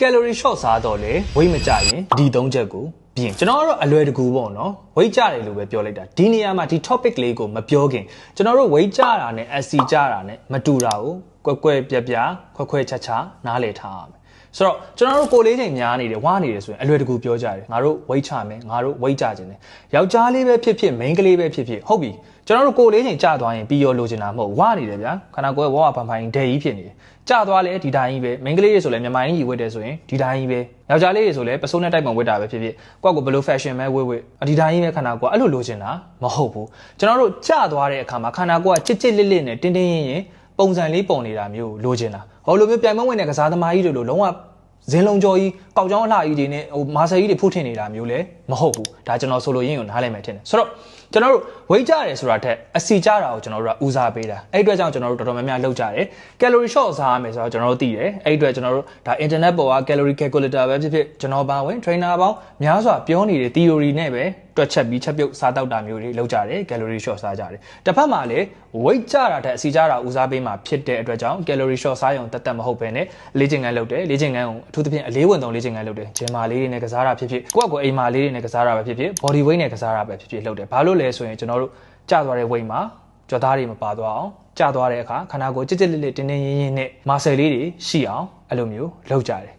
ကယ်လိုရီ short စားတော့လေဝိတ်မကြရင်ဒီ၃ချက်ကိုပြင်ကျွန်တော်ကတော့အလွယ်တကူပေါ့နော်ဝိတ်ကြတယ်လို့ပဲပြောလိုက်တာဒီနေရာမှာဒီ topic လေးကိုမပြောခင်ကျွန်တော်တို့ဝိတ်ကြတာနဲ့ SC ကြတာနဲ့မတူတာကိုကွက်ကွက်ပြပြခွက်ခွက်ချာချာနားလည်ထားရမယ် ဆိုတော့ကျွန်တော်တို့ကိုလေးချိန်များနေတယ်ဝါနေတယ်ဆိုရင်အလွယ်တကူပြောကြတယ်ငါတို့ဝိတ်ချမယ်ငါတို့ဝိတ်ကြခြင်းတယ်ယောက်ျားလေးပဲဖြစ်ဖြစ်မိန်းကလေးပဲဖြစ်ဖြစ်ဟုတ်ပြီကျွန်တော်တို့ကိုလေးချိန်ကြာသွားရင်ပြီးရောလိုချင်တာမဟုတ်ဝါနေတယ်ဗျာခန္ဓာကိုယ်ကဝါဝါဖန်ဖန်ဒဲကြီးဖြစ်နေတယ်ကြာသွားလဲဒီတိုင်းကြီးပဲမိန်းကလေးတွေဆိုလဲမြန်မာရင်းကြီးဝတ်တယ်ဆိုရင်ဒီတိုင်းကြီးပဲယောက်ျားလေးတွေဆိုလဲပစိုးနဲ့တိုက်ပုံဝတ်တာပဲဖြစ်ဖြစ်ကိုယ့်ကိုဘယ်လို fashion ပဲဝတ်ဝတ်ဒီတိုင်းကြီးပဲခန္ဓာကိုယ်အဲ့လိုလိုချင်တာမဟုတ်ဘူးကျွန်တော်တို့ကြာသွားတဲ့အခါမှာခန္ဓာကိုယ်ကချစ်ချစ်လစ်လစ်နဲ့တင်းတင်းရင်ရင် ပုံစံလေးပုံနေတာမျိုးလိုချင်တာဟောလိုမျိုးပြိုင်မဝင်တဲ့ကစားသမားကြီးတွေလိုလုံးဝဇင်းလုံးကြောကြီးကောက်ကြောင်းအလှကြီးတွေနဲ့ဟိုမာဆယ်ကြီးတွေဖုတ်ထင်နေတာမျိုးလည်းမဟုတ်ဘူးဒါကျွန်တော်ဆိုလိုရင်းကိုနားလည်မယ်ထင်တယ်ဆိုတော့ ကျွန်တော်တို့ဝိတ်ကြတယ်ဆိုတာထက်အစီကြတာကိုကျွန်တော်တို့ကဦးစားပေးတာအဲ့အတွက်ကြောင့်ကျွန်တော်တို့တော်တော်များများလုပ်ကြတယ် calorie short စားရမယ်ဆိုတော့ကျွန်တော်တို့သိတယ်အဲ့အတွက်ကျွန်တော်တို့ဒါ internet ပေါ်က calorie calculator ပဲဖြစ်ဖြစ်ကျွန်တော်ပါဝင် trainer ပေါင်းများစွာပြောနေတဲ့ theory နဲ့ပဲတွက်ချက်ပြီးချက်ပြုတ်စားတောက်တာမျိုးတွေလုပ်ကြတယ် calorie short စားကြတယ်တစ်ဖက်မှာလည်း weight ကြတာတဲ့အစီကြတာဦးစားပေးမှာဖြစ်တဲ့အတွက်ကြောင့် calorie short စားရုံတတ်တတ်မဟုတ်ဘဲနဲ့လေ့ကျင့်ခန်းလုပ်တယ်လေ့ကျင့်ခန်းကိုအထူးသဖြင့်အလေးဝင်သုံးလေ့ကျင့်ခန်းလုပ်တယ်ဂျင်မာလေးတွေနဲ့ကစားတာဖြစ်ဖြစ်ကိုယ့်ကိုယ်အိမ်မာလေးတွေနဲ့ကစားတာပဲဖြစ်ဖြစ် body weight နဲ့ကစားတာပဲဖြစ်ဖြစ်လုပ်တယ်ဘာလို့လဲဆိုရင်ကျွန်တော်တို့ကျသွားတဲ့ weight မှာကြွသားတွေမပါသွားအောင်ကျသွားတဲ့အခါခန္ဓာကိုယ်ကြစ်ကြစ်လစ်လစ်တင်းတင်းရင်းရင်းနဲ့မာဆယ်လေးတွေရှိအောင်အဲ့လိုမျိုးလုပ်ကြတယ်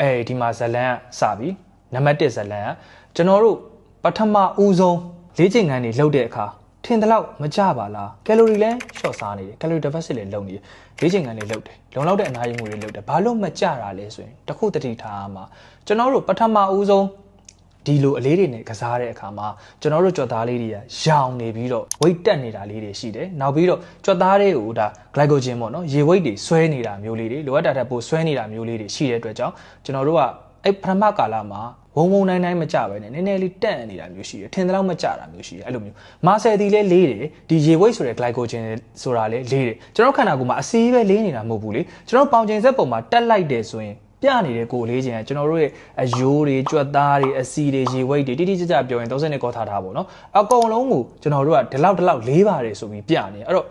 အဲဒီမှာဇလန်ကစပြီနံပါတ်1ဇလန်ကကျွန်တော်တို့ပထမဦးဆုံးလေ့ကျင့်ခန်းတွေလုပ်တဲ့အခါထင်တယ်လို့မကြပါလားကယ်လိုရီလည်း short စားနေတယ်ကယ်လိုရီ deficit လည်းလုပ်နေတယ်လေ့ကျင့်ခန်းတွေလုပ်တယ်လုံလောက်တဲ့အနားရမှုတွေလုပ်တယ်ဘာလို့မကြတာလဲဆိုရင်တခုတတိထားမှာကျွန်တော်တို့ပထမဦးဆုံး ဒီလိုအလေးတွေနဲ့ကစားတဲ့အခါမှာကျွန်တော်တို့ကြွက်သားလေးတွေကရောင်နေပြီးတော့ weight တက်နေတာလေးတွေရှိတယ်။နောက်ပြီးတော့ကြွက်သားတွေကိုဒါ glycogen ပေါ့နော်ရေ weight တွေဆွဲနေတာမျိုးလေးတွေလိုအပ်တာတဲ့ပိုဆွဲနေတာမျိုးလေးတွေရှိတဲ့အတွက်ကြောင့်ကျွန်တော်တို့ကအဲ့ပထမကာလမှာဝုံဝုံနိုင်နိုင်မကြပဲနဲ့နည်းနည်းလေးတန့်နေတာမျိုးရှိတယ်ထင်သလောက်မကြတာမျိုးရှိတယ်အဲ့လိုမျိုးမာဆယ်တီလည်းလေးတယ်ဒီရေဝိတ်ဆိုတဲ့ glycogen ဆိုတာလည်းလေးတယ်ကျွန်တော်ခန္ဓာကိုယ်မှာအစီးပဲလေးနေတာမဟုတ်ဘူးလေကျွန်တော်ပေါင်ချိန်ဆက်ပုံမှာတက်လိုက်တယ်ဆိုရင် ပြနေတဲ့ကိုလေးချင်းကျွန်တော်တို့ရဲ့အယိုးတွေကြွက်သားတွေအစီတွေရေဝိတ်တွေတိတိကျကျပြောရင်30နှစ်ကောထားထားပေါ့နော်အကုန်လုံးကိုကျွန်တော်တို့ကဒီလောက်ဒီလောက်လေးပါတယ်ဆိုပြီးပြနေအဲ့တော့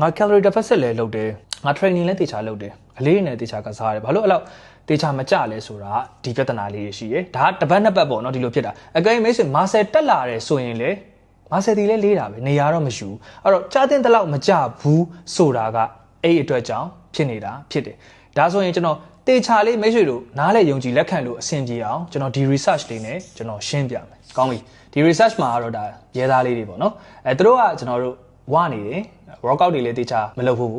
ငါ calorie deficit လည်းလုပ်တယ်ငါ training လည်းတေချာလုပ်တယ်အလေးနဲ့တေချာကစားတယ်ဘာလို့အဲ့လောက်တေချာမကြလဲဆိုတာဒီပြဿနာလေးတွေရှိတယ်ဒါတပတ်နှစ်ပတ်ပေါ့နော်ဒီလိုဖြစ်တာအကယ်မိတ်ဆွေမာဆယ်တက်လာတယ်ဆိုရင်လေမာဆယ်တီလည်းလေးတာပဲနေရာတော့မယူအဲ့တော့ကြားတင်တလောက်မကြဘူးဆိုတာကအဲ့အတွက်ကြောင့်ဖြစ်နေတာဖြစ်တယ်ဒါဆိုရင်ကျွန်တော် တေချာလေးမိတ်ဆွေတို့နားလေယုံကြည်လက်ခံလို့အဆင်ပြေအောင်ကျွန်တော်ဒီ research လေးနဲ့ကျွန်တော်ရှင်းပြမယ်ကောင်းပြီဒီ research မှာကတော့ဒါရဲသားလေးတွေပေါ့နော်အဲသူတို့ကကျွန်တော်တို့ဝနေတယ် workout တွေလည်းတေချာမလုပ်ဘူး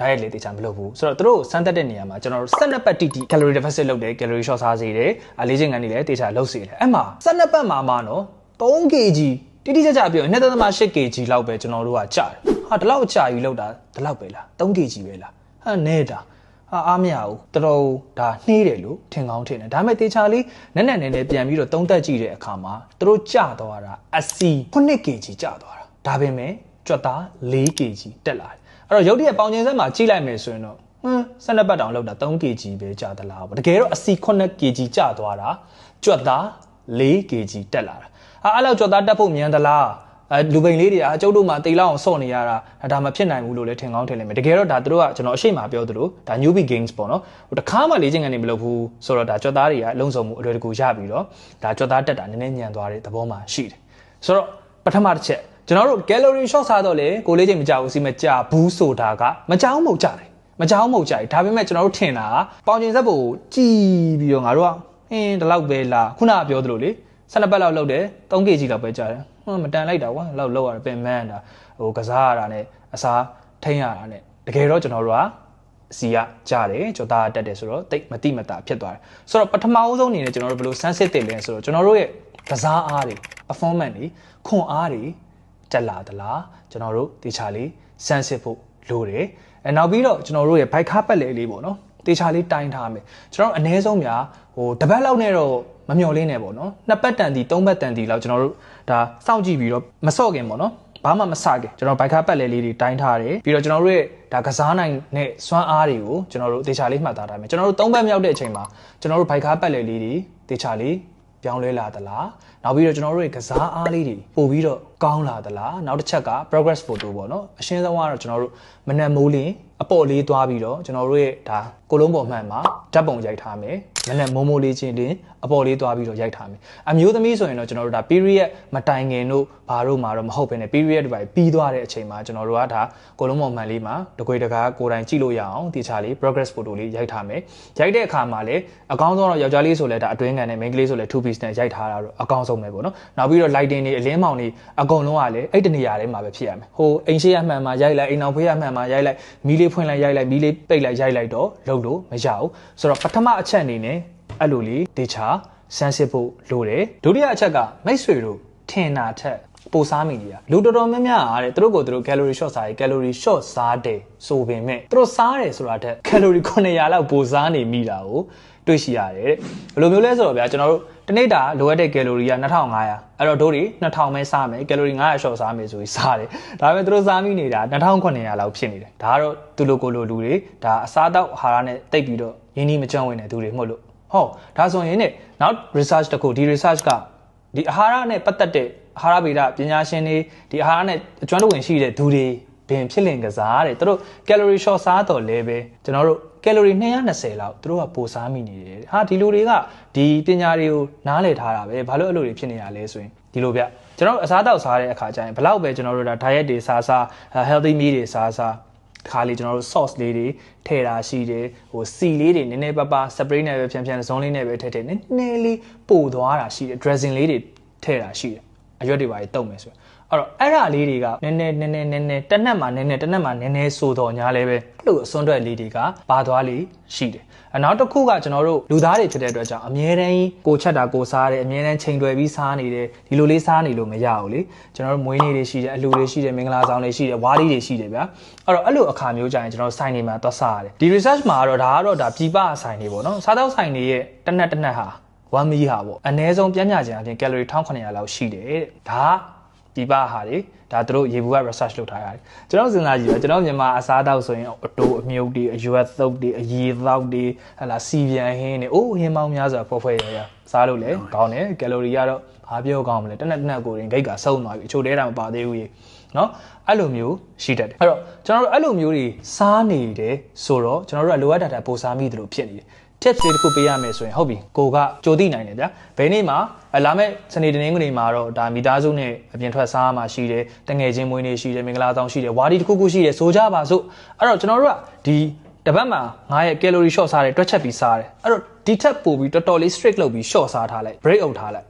diet လေးတေချာမလုပ်ဘူးဆိုတော့သူတို့စမ်းသပ်တဲ့နေရာမှာကျွန်တော်တို့12ပတ်တိတိ calorie deficit လုပ်တယ် calorie short စားစေတယ်အလေးချိန်ကန်တွေလည်းတေချာလုပ်စေတယ်အဲ့မှာ12ပတ်မှာမှနော် 3 kg တိတိကျကျပြောရင်2.8 kg လောက်ပဲကျွန်တော်တို့ကကြာတယ်ဟာဒီလောက်ကြာယူလောက်တာဒီလောက်ပဲလား 3 kg ပဲလားဟာနေတာ ဟာအားမရဘူးတော်တော်ဒါနှေးတယ်လို့ထင်ကောင်းထင်တယ်ဒါပေမဲ့တေချာလေးနက်နက်နဲနဲပြန်ပြီးတော့သုံးသက်ကြည့်တဲ့အခါမှာသူတို့ကျသွားတာအစီ9 kg ကျသွားတာဒါပေမဲ့ကြွက်သား4 kg တက်လာတယ်အဲ့တော့ရုပ်တရက်ပေါင်ချင်းစက်မှာကြည့်လိုက်မယ်ဆိုရင်တော့ဟွန်း၁၂ပတ်တောင်လောက်တာ3 kg ပဲကျသလားပေါ့တကယ်တော့အစီ9 kg ကျသွားတာကြွက်သား4 kg တက်လာတာဟာအဲ့လောက်ကြွက်သားတက်ဖို့မြန်သလား အဲလူပိန်လေးတွေကအကျုပ်တို့မှတိတ်လောက်အောင်ဆော့နေရတာဒါမဖြစ်နိုင်ဘူးလို့လည်းထင်ကောင်းထင်လိမ့်မယ်တကယ်တော့ဒါတို့ကကျွန်တော်အရှိမပြောသလိုဒါ newbie games ပေါ့နော်ဟိုတခါမှလေ့ကျင့်ခန်းနေမလုပ်ဘူးဆိုတော့ဒါကြွက်သားတွေကအလုံးစုံမှုအလွယ်တကူရပြီးတော့ဒါကြွက်သားတက်တာနည်းနည်းညံသွားတဲ့သဘောမှရှိတယ်ဆိုတော့ပထမတစ်ချက်ကျွန်တော်တို့ calorie short စားတော့လေကိုလေးချိန်မကြဘူးစီမကြဘူးဆိုတာကမကြောက်မဟုတ်ကြတယ်မကြောက်မဟုတ်ကြတယ်ဒါပေမဲ့ကျွန်တော်တို့ထင်တာကပေါင်ကျင်ဆက်ဖို့ကြည်ပြီးတော့ငါတို့ကဟင်းဒီလောက်ပဲလားခုနကပြောသလိုလေ 12ပတ်လောက်လောက်တယ် 3 kg လောက်ပဲကြာတယ်ဟိုမတန်လိုက်တာကွာလောက်လောက်ရတယ်ပင်မန်းတာဟိုကစားရတာနဲ့အစားထိန်းရတာနဲ့တကယ်တော့ကျွန်တော်တို့ကအစီကကြားတယ်ကြောသားတက်တယ်ဆိုတော့တိတ်မတိမတာဖြစ်သွားတယ်ဆိုတော့ပထမအဆုံးအနေနဲ့ကျွန်တော်တို့ဘယ်လို sensitive လဲဆိုတော့ကျွန်တော်တို့ရဲ့ကစားအားတွေ performance တွေခွန်အားတွေတက်လာသလားကျွန်တော်တို့တေချာလေးစမ်းစစ်ဖို့လိုတယ်အဲနောက်ပြီးတော့ကျွန်တော်တို့ရဲ့ဘိုက်ခါပတ်လေလေးပေါ့နော်တေချာလေးတိုင်းထားမယ်ကျွန်တော်အနည်းဆုံးများဟိုတပတ်လောက်နဲ့တော့ မမျော်လင့်နဲ့ပေါ့နော်နှစ်ပတ်တန်တီသုံးပတ်တန်တီလောက်ကျွန်တော်တို့ဒါစောင့်ကြည့်ပြီးတော့မစော့ခင်ပေါ့နော်ဘာမှမစခင်ကျွန်တော်ဘိုက်ခါပတ်လေလေးတွေတိုင်းထားတယ်ပြီးတော့ကျွန်တော်တို့ရဲ့ဒါကစားနိုင်တဲ့စွမ်းအားတွေကိုကျွန်တော်တို့တေချာလေးမှတ်သားထားမယ်ကျွန်တော်တို့သုံးပတ်မြောက်တဲ့အချိန်မှာကျွန်တော်တို့ဘိုက်ခါပတ်လေလေးတွေတေချာလေးပြောင်းလဲလာသလား နောက်ပြီးတော့ကျွန်တော်တို့ရဲ့ကစားအားလေးတွေပို့ပြီးတော့ကောင်းလာသလားနောက်တစ်ချက်က progress photo ပေါ့နော်အရှင်းဆုံးကတော့ကျွန်တော်တို့မနက်မိုးလင်းအပေါ်လေးသွားပြီးတော့ကျွန်တော်တို့ရဲ့ဒါကိုလုံးပေါ်မှန်မှာဓာတ်ပုံရိုက်ထားမယ်မနဲ့မိုးမိုးလေးချင်းတင်အပေါ်လေးသွားပြီးတော့ရိုက်ထားမယ်အမျိုးသမီးဆိုရင်တော့ကျွန်တော်တို့ဒါ period မတိုင်ခင်တို့ဘာတို့မှာတော့မဟုတ်ဘဲနဲ့ period တွေပဲပြီးသွားတဲ့အချိန်မှာကျွန်တော်တို့ကဒါကိုလုံးမောင်မှန်လေးမှာတကွေတကားကိုယ်တိုင်ကြည့်လို့ရအောင်တခြားလေး progress photo လေးရိုက်ထားမယ်ရိုက်တဲ့အခါမှာလည်းအကောင်းဆုံးတော့ယောက်ျားလေးဆိုလဲဒါအတွင်းကန်နဲ့ main ကလေးဆိုလဲ two piece နဲ့ရိုက်ထားတာတော့အကောင်းဆုံးပဲပေါ့နော်နောက်ပြီးတော့ lighting တွေအလင်းမောင်တွေအကုန်လုံးကလည်းအဲ့တနေရာထဲမှာပဲဖြစ်ရမယ်ဟိုအိမ်ရှိရမှန်မှာရိုက်လိုက်အိမ်အောင်ဖေးရမှန်မှာရိုက်လိုက်မီးလေးဖွင့်လိုက်ရိုက်လိုက်မီးလေးပိတ်လိုက်ရိုက်လိုက်တော့လုပ်လို့မရဘူးဆိုတော့ပထမအချက်အနေနဲ့အဲ့လိုလေးဒေချာစမ်းစစ်ဖို့လိုတယ်ဒုတိယအချက်ကမိတ်ဆွေတို့ထင်တာထက်ပိုစားမိနေတာလူတော်တော်များများအားတဲ့သူတို့ကိုသူတို့ calorie short စားရေး calorie short စားတယ်ဆိုပေမဲ့သူတို့စားတယ်ဆိုတာတက် calorie 900လောက်ပိုစားနေမိတာကို တွေ့ရှိရတယ်တဲ့ဘယ်လိုမျိုးလဲဆိုတော့ဗျာကျွန်တော်တို့တနေ့တာလိုအပ်တဲ့ calorie က2500အဲ့တော့တို့တွေ2000ပဲစားမယ် calorie 900 short စားမယ်ဆိုပြီးစားတယ်ဒါပေမဲ့သူတို့စားမိနေတာ2900လောက်ဖြစ်နေတယ်ဒါကတော့သူလိုကိုလိုလူတွေဒါအစားတောက်အာဟာရနဲ့တိတ်ပြီးတော့ရင်းနှီးမကြုံဝင်တဲ့သူတွေမဟုတ်လို့ဟုတ်ဒါဆိုရင်ねနောက် research တစ်ခုဒီ research ကဒီအာဟာရနဲ့ပတ်သက်တဲ့အာဟာရဗေဒပညာရှင်တွေဒီအာဟာရနဲ့အကျွမ်းတဝင်ရှိတဲ့သူတွေ ဘင်ဖြစ်လင်ကစားတဲ့သူတို့ calorie short စားတော့လဲပဲကျွန်တော်တို့ calorie 220လောက်သူတို့ကပိုစားမိနေတယ်ဟာဒီလိုတွေကဒီပညာတွေကိုနားလည်ထားတာပဲဘာလို့အဲ့လိုတွေဖြစ်နေတာလဲဆိုရင်ဒီလိုဗျကျွန်တော်အစားတောက်စားတဲ့အခါကျရင်ဘလောက်ပဲကျွန်တော်တို့ဒါ diet တွေစားစား healthy meal တွေစားစားခါလေးကျွန်တော်တို့ sauce လေးတွေထည့်တာရှိတယ်ဟိုစီလေးတွေနည်းနည်းပါးပါး spray နဲ့ပဲဖြန်းဖြန်းဇုံးလေးနဲ့ပဲထည့်ထည့်နည်းနည်းလေးပို့သွားတာရှိတယ် dressing လေးတွေထည့်တာရှိတယ်အရွက်တွေပါတုံမယ်ဆို အဲ့တော့အဲ့ဒါလေးတွေကနည်းနည်းနည်းနည်းနည်းနည်းတစ်နက်မှာနည်းနည်းတစ်နက်မှာနည်းနည်းဆိုတော့ညာလဲပဲအဲ့လိုအစွန်းတွက်လေးတွေကပါသွားလေးရှိတယ်အနောက်တစ်ခုကကျွန်တော်တို့လူသားတွေဖြစ်တဲ့အတွက်ကြောင့်အမြဲတမ်းကိုချက်တာကိုစားတယ်အမြဲတမ်းချိန်တွယ်ပြီးစားနေတယ်ဒီလိုလေးစားနေလို့မရဘူးလေကျွန်တော်တို့မွေးနေ့တွေရှိတယ်အလူတွေရှိတယ်မင်္ဂလာဆောင်တွေရှိတယ်ဝါးလေးတွေရှိတယ်ဗျာအဲ့တော့အဲ့လိုအခါမျိုးကြရင်ကျွန်တော်ဆိုင်နေမှာသွားစားရတယ်ဒီ research မှာကတော့ဒါကတော့ဒါပြည်ပဆိုင်နေပေါ့နော်စားတော့ဆိုင်နေရဲ့တစ်နက်တစ်နက်ဟာ1မီဟာပေါ့အနည်းဆုံးပြင်းပြခြင်းအပြင် calorie 1900လောက်ရှိတယ်တဲ့ဒါ ဒီပဟာတွေဒါတို့ရေဘူးက research လုပ်ထားရတယ်ကျွန်တော်စဉ်းစားကြည့်ပါကျွန်တော်မြန်မာအစားအသောက်ဆိုရင်အတိုးအမြုပ်တွေအရွက်သုတ်တွေအရေသောက်တွေဟလာစီပြန်ဟင်းတွေအိုးဟင်းပေါင်းများစွာဖွဲ့ဖွဲ့ရရစားလို့လည်းကောင်းတယ်ကယ်လိုရီကတော့ဘာပြောကောင်းမလဲတနက်တနက်ကိုရင်ဂိတ်ကဆုံးသွားပြီအချို့တဲတာမပါသေးဘူးရေနော်အဲ့လိုမျိုးရှိတတ်တယ်အဲ့တော့ကျွန်တော်တို့အဲ့လိုမျိုးတွေစားနေတယ်ဆိုတော့ကျွန်တော်တို့ကလိုအပ်တာတာပိုစားမိတယ်လို့ဖြစ်နေတယ် tips တွေတစ်ခုပေးရမယ်ဆိုရင်ဟုတ်ပြီကိုကကြိုသိနိုင်တယ်ဗျာဘယ်နေ့မှလာမဲ့စနေတနင်္ဂနွေမှာတော့ဒါမိသားစုနဲ့အပြင်ထွက်စားမှရှိတယ်တငယ်ချင်းမွေးနေ့ရှိတယ်မင်္ဂလာဆောင်ရှိတယ်ဝါဒီတစ်ခုခုရှိတယ်ဆိုကြပါစို့အဲ့တော့ကျွန်တော်တို့ကဒီတပတ်မှာငါရဲ့ calorie short စားတယ်တွက်ချက်ပြီးစားတယ်အဲ့တော့ဒီထက်ပိုပြီးတော်တော်လေး strict လုပ်ပြီး short စားထားလိုက် break out ထားလိုက်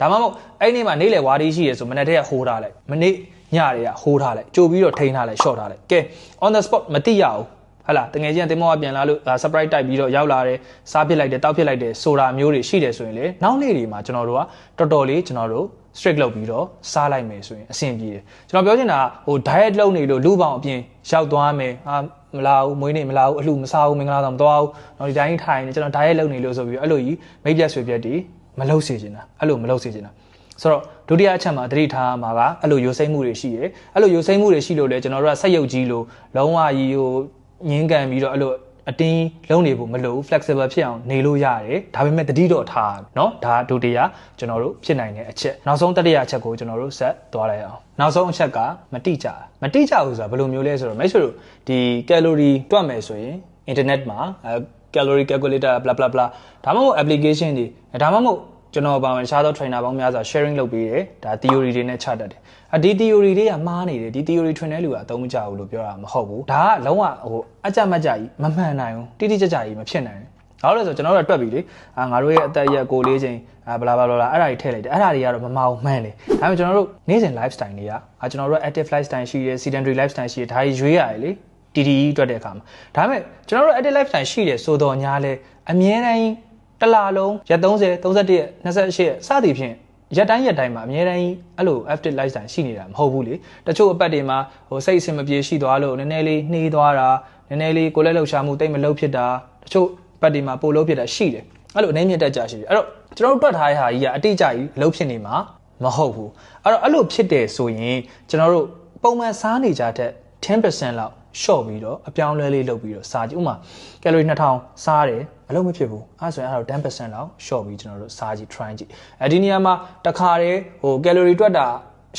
ဒါမှမဟုတ်အဲ့နေ့မှာနေ့လယ်ဝါဒီရှိရဆိုမနေ့တည်းကဟိုးထားလိုက်မနေ့ညတွေကဟိုးထားလိုက်ကြိုပြီးတော့ထိန်းထားလိုက် short ထားလိုက်ကဲ on the spot မသိရဘူး ဟလာတငယ်ချင်းတင်မောကပြန်လာလို့ surprise တိုက်ပြီးတော့ရောက်လာတယ်စားပစ်လိုက်တယ်တောက်ပစ်လိုက်တယ်ဆိုတာမျိုးတွေရှိတယ်ဆိုရင်လေနောက်နေ့တွေမှာကျွန်တော်တို့ကတော်တော်လေးကျွန်တော်တို့ strict လုပ်ပြီးတော့စားလိုက်မယ်ဆိုရင်အဆင်ပြေတယ်ကျွန်တော်ပြောချင်တာကဟို diet လုပ်နေလို့လူပေါင်းအပြင်ရောက်သွားမယ်ဟာမလာဘူးမွေးနေမလာဘူးအလှမစားဘူးမင်္ဂလာဆောင်မသွားဘူးတော့ဒီတိုင်းထိုင်နေကျွန်တော် diet လုပ်နေလို့ဆိုပြီးအဲ့လိုကြီးမိတ်ပြတ်ဆွေပြတ်တီမလုပ်စေချင်တာအဲ့လိုမလုပ်စေချင်တာဆိုတော့ဒုတိယအချက်မှာသတိထားမှာကအဲ့လိုရိုစိမ့်မှုတွေရှိတယ်အဲ့လိုရိုစိမ့်မှုတွေရှိလို့လေကျွန်တော်တို့ကဆက်ရုပ်ကြီးလို့လုံးဝကြီးဟို ငင်းကန်ပြီးတော့အဲ့လိုအတင်းလုံးနေဖို့မလိုဘူး flexible ဖြစ်အောင်နေလို့ရတယ်ဒါပေမဲ့တတိတော့ထားเนาะဒါဒုတိယကျွန်တော်တို့ဖြစ်နိုင်တဲ့အချက်နောက်ဆုံးတတိယအချက်ကိုကျွန်တော်တို့ဆက်သွားလိုက်အောင်နောက်ဆုံးအချက်ကမတိကြမတိကြဘူးဆိုတာဘယ်လိုမျိုးလဲဆိုတော့မိတ်ဆွေတို့ဒီ calorie တွက်မယ်ဆိုရင် internet မှာအဲ calorie calculator bla bla bla ဒါမှမဟုတ် application တွေဒါမှမဟုတ် ကျွန်တော်ပါဝင်ရှားသော trainer ပေါင်းများစွာ sharing လုပ်ပေးတယ်ဒါ theory တွေနဲ့ချတတ်တယ်အဒီ theory တွေကမှားနေတယ်ဒီ theory ထွင်တဲ့လူကအသုံးမကျဘူးလို့ပြောတာမဟုတ်ဘူးဒါကလုံးဝဟိုအကြမကြကြီးမမှန်နိုင်ဘူးတိတိကျကျကြီးမဖြစ်နိုင်ဘူးဘာလို့လဲဆိုတော့ကျွန်တော်တို့ကတွက်ပြီလေအာငါတို့ရဲ့အသက်ရက်ကိုလေးချိန်အာဘလာဘလာဘလာအဲ့ဒါတွေထည့်လိုက်တယ်အဲ့ဒါတွေကတော့မမအောင်မှန်းတယ်ဒါပေမဲ့ကျွန်တော်တို့နေ့စဉ် lifestyle တွေကအာကျွန်တော်တို့ active lifestyle ရှိတယ် sedentary lifestyle ရှိတယ်ဒါကြီးရွေးရတယ်လေ TDE တွက်တဲ့အခါမှာဒါပေမဲ့ကျွန်တော်တို့ active lifestyle ရှိတယ်ဆိုတော့ညာလဲအမြဲတမ်း တစ်လလုံးရက်30 31ရက်28ရက်စသည်ဖြင့်ရက်တိုင်းရက်တိုင်းမှာအများတိုင်းအဲ့လို active lifestyle ရှိနေတာမဟုတ်ဘူးလေတချို့အပတ်တွေမှာဟိုစိတ်အဆင်မပြေရှိသွားလို့နည်းနည်းလေးနှေးသွားတာနည်းနည်းလေးကိုယ်လက်လှုပ်ရှားမှုတိတ်မလှုပ်ဖြစ်တာတချို့ပတ်တွေမှာပိုလှုပ်ဖြစ်တာရှိတယ်အဲ့လိုအနေမြင့်တက်ကြရှိတယ်အဲ့တော့ကျွန်တော်တို့တွက်ထားတဲ့ဟာကြီးကအတိအကျကြီးလှုပ်ဖြစ်နေမှာမဟုတ်ဘူးအဲ့တော့အဲ့လိုဖြစ်တယ်ဆိုရင်ကျွန်တော်တို့ပုံမှန်စားနေကြတဲ့10%လောက် ရှော့ပြီးတော့အပြောင်းလဲလေးလုပ်ပြီးတော့စားကြည့်ဥမာကယ်လိုရီ2000စားတယ်အလုံးမဖြစ်ဘူးအဲဆိုရင်အဲ့တော့10%လောက်ရှော့ပြီးကျွန်တော်တို့စားကြည့် try ကြည့်အဲဒီနေရာမှာတခါတည်းဟိုကယ်လိုရီတွက်တာ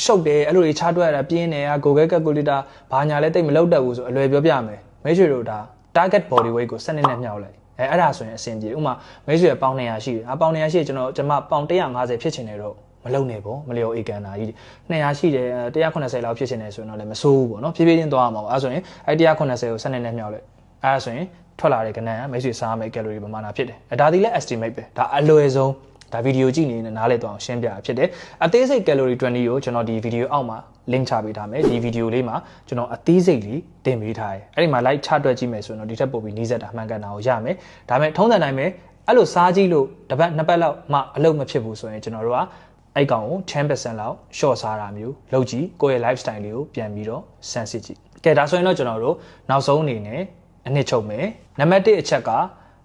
ရှုပ်တယ်အဲ့လိုတွေချတွက်ရတာပြင်းတယ်က Google Calculator ဘာညာလဲတိတ်မလောက်တတ်ဘူးဆိုအလွယ်ပြောပြမယ်မိတ်ဆွေတို့ဒါ target body weight ကိုစနစ်နဲ့မြှောက်လိုက်အဲအဲ့ဒါဆိုရင်အဆင်ပြေဥပမာမိတ်ဆွေပေါင်200ရှိတယ်အပေါင်200ရှိတယ်ကျွန်တော်ကျွန်မပေါင်150ဖြစ်ချင်တယ်တော့ မလုံနေပေါ့မလျော်ဧကန်တာကြီး200ရှိတယ်180လောက်ဖြစ်ချင်တယ်ဆိုရင်တော့လည်းမစိုးဘူးပေါ့နော်ဖြည်းဖြည်းချင်းသွားမှာပေါ့အဲဆိုရင်အဲ180ကိုစနစ်နဲ့မြောက်လိုက်အဲဒါဆိုရင်ထွက်လာတဲ့ကဏ္ဍကမိတ်ဆွေစားမယ့် calorie ပမာဏဖြစ်တယ်အဲဒါဒီလည်း estimate ပဲဒါအလွယ်ဆုံးဒါဗီဒီယိုကြည့်နေနေနားလည်သွားအောင်ရှင်းပြတာဖြစ်တယ်အသေးစိတ် calorie 20ကိုကျွန်တော်ဒီဗီဒီယိုအောက်မှာ link ချပေးထားမယ်ဒီဗီဒီယိုလေးမှာကျွန်တော်အသေးစိတ်လေးတင်ပေးထားတယ်အဲ့ဒီမှာ like ချတွက်ကြည့်မယ်ဆိုရင်တော့ဒီထက်ပိုပြီးနှီးစက်တာမှန်ကန်တာကိုရမယ်ဒါပေမဲ့ထုံးစံတိုင်းပဲအဲ့လိုစားကြည့်လို့တစ်ပတ်နှစ်ပတ်လောက်မှအလုပ်မဖြစ်ဘူးဆိုရင်ကျွန်တော်တို့က အဲ့ကောင်ကို10%လောက် short စားတာမျိုးလုပ်ကြည့်ကိုယ့်ရဲ့ lifestyle လေးကိုပြန်ပြီးတော့စမ်းစစ်ကြည့်ကဲဒါဆိုရင်တော့ကျွန်တော်တို့နောက်ဆုံးအနေနဲ့အနှစ်ချုပ်မယ်နံပါတ်1အချက်က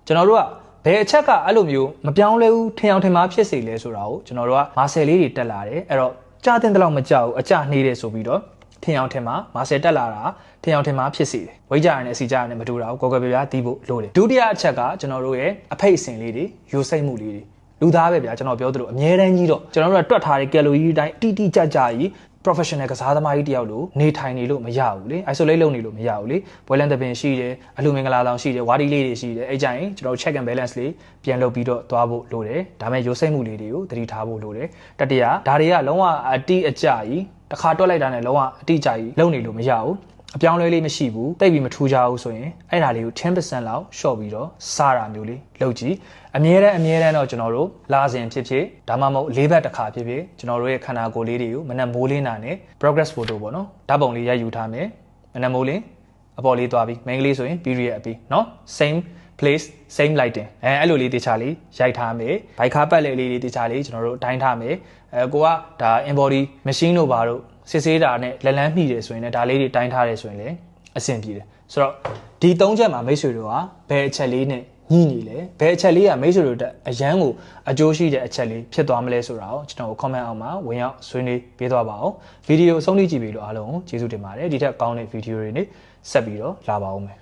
ကျွန်တော်တို့ကဘယ်အချက်ကအဲ့လိုမျိုးမပြောင်းလဲဘူးထင်အောင်ထင်မှားဖြစ်စေလဲဆိုတာကိုကျွန်တော်တို့ကမာဆယ်လေးတွေတက်လာတယ်အဲ့တော့ကြားတဲ့လောက်မကြောက်ဘူးအကြနှေးတယ်ဆိုပြီးတော့ထင်အောင်ထင်မှာမာဆယ်တက်လာတာထင်အောင်ထင်မှားဖြစ်စေတယ်ဝိတ်ကြရနဲ့စီကြရနဲ့မတူတာကိုကိုယ်ကွယ်ပြပြတီးဖို့လိုတယ်ဒုတိယအချက်ကကျွန်တော်တို့ရဲ့အဖိတ်အစင်လေးတွေယူစိတ်မှုလေးတွေ လူသားပဲဗျာကျွန်တော်ပြောသလိုအမြဲတမ်းကြီးတော့ကျွန်တော်တို့ကတွက်ထားတဲ့ကယ်လိုရီတိုင်းတိတိကျကျကြီး professional ကစားသမားကြီးတယောက်လိုနေထိုင်နေလို့မရဘူးလေ isolate လုပ်နေလို့မရဘူးလေပွဲလန်းသပင်ရှိတယ်အလူမင်္ဂလာဆောင်ရှိတယ်ဝါဒီလေးတွေရှိတယ်အဲ့ကြရင်ကျွန်တော် check and balance လေးပြန်လုပ်ပြီးတော့သွားဖို့လိုတယ်ဒါမဲ့ရိုးစိတ်မှုလေးတွေကိုသတိထားဖို့လိုတယ်တတိယဒါတွေကလုံးဝအတိအကျကြီးတစ်ခါတွက်လိုက်တာနဲ့လုံးဝအတိအကျကြီးလုပ်နေလို့မရဘူး အပြောင်းလဲလေးမရှိဘူးတိတ်ပြီးမထူးကြဘူးဆိုရင်အဲ့ဒါလေးကို10%လောက်ရှော့ပြီးတော့စားတာမျိုးလေးလုပ်ကြည့်အမြဲတမ်းအမြဲတမ်းတော့ကျွန်တော်တို့လာစဉ်ဖြစ်ဖြစ်ဒါမှမဟုတ်လေးဘက်တစ်ခါဖြစ်ဖြစ်ကျွန်တော်တို့ရဲ့ခန္ဓာကိုယ်လေးတွေကိုမနက်မိုးလင်းတာနဲ့ progress photo ပေါ့နော်ဓာတ်ပုံလေးရိုက်ယူထားမယ်မနက်မိုးလင်းအပေါ်လေးသွားပြီး main ကလေးဆိုရင် period အပြီးเนาะ same place same lighting အဲအဲ့လိုလေးတေချာလေးရိုက်ထားမယ်ဘိုက်ခါပတ်လေလေးတေချာလေးကျွန်တော်တို့တိုင်းထားမယ်အဲကိုကဒါ embody machine တို့ဘာတို့ စစ်ဆေးတာနဲ့လက်လန်းမိတယ်ဆိုရင်လည်းဒါလေးတွေတိုင်းထားတယ်ဆိုရင်လည်းအဆင်ပြေတယ်ဆိုတော့ဒီ၃ချက်မှာမိတ်ဆွေတို့ကဘယ်အချက်လေးနဲ့ညှိနေလဲဘယ်အချက်လေးကမိတ်ဆွေတို့တက်အရန်ကိုအကျိုးရှိတဲ့အချက်လေးဖြစ်သွားမလဲဆိုတာကိုကျွန်တော် comment အောက်မှာဝင်ရောက်ဆွေးနွေးပေးသွားပါအောင်ဗီဒီယိုအဆုံးထိကြည့်ပြီးလို့အားလုံးကိုကျေးဇူးတင်ပါတယ်ဒီထက်ကောင်းတဲ့ဗီဒီယိုတွေနဲ့ဆက်ပြီးတော့လာပါဦးမယ်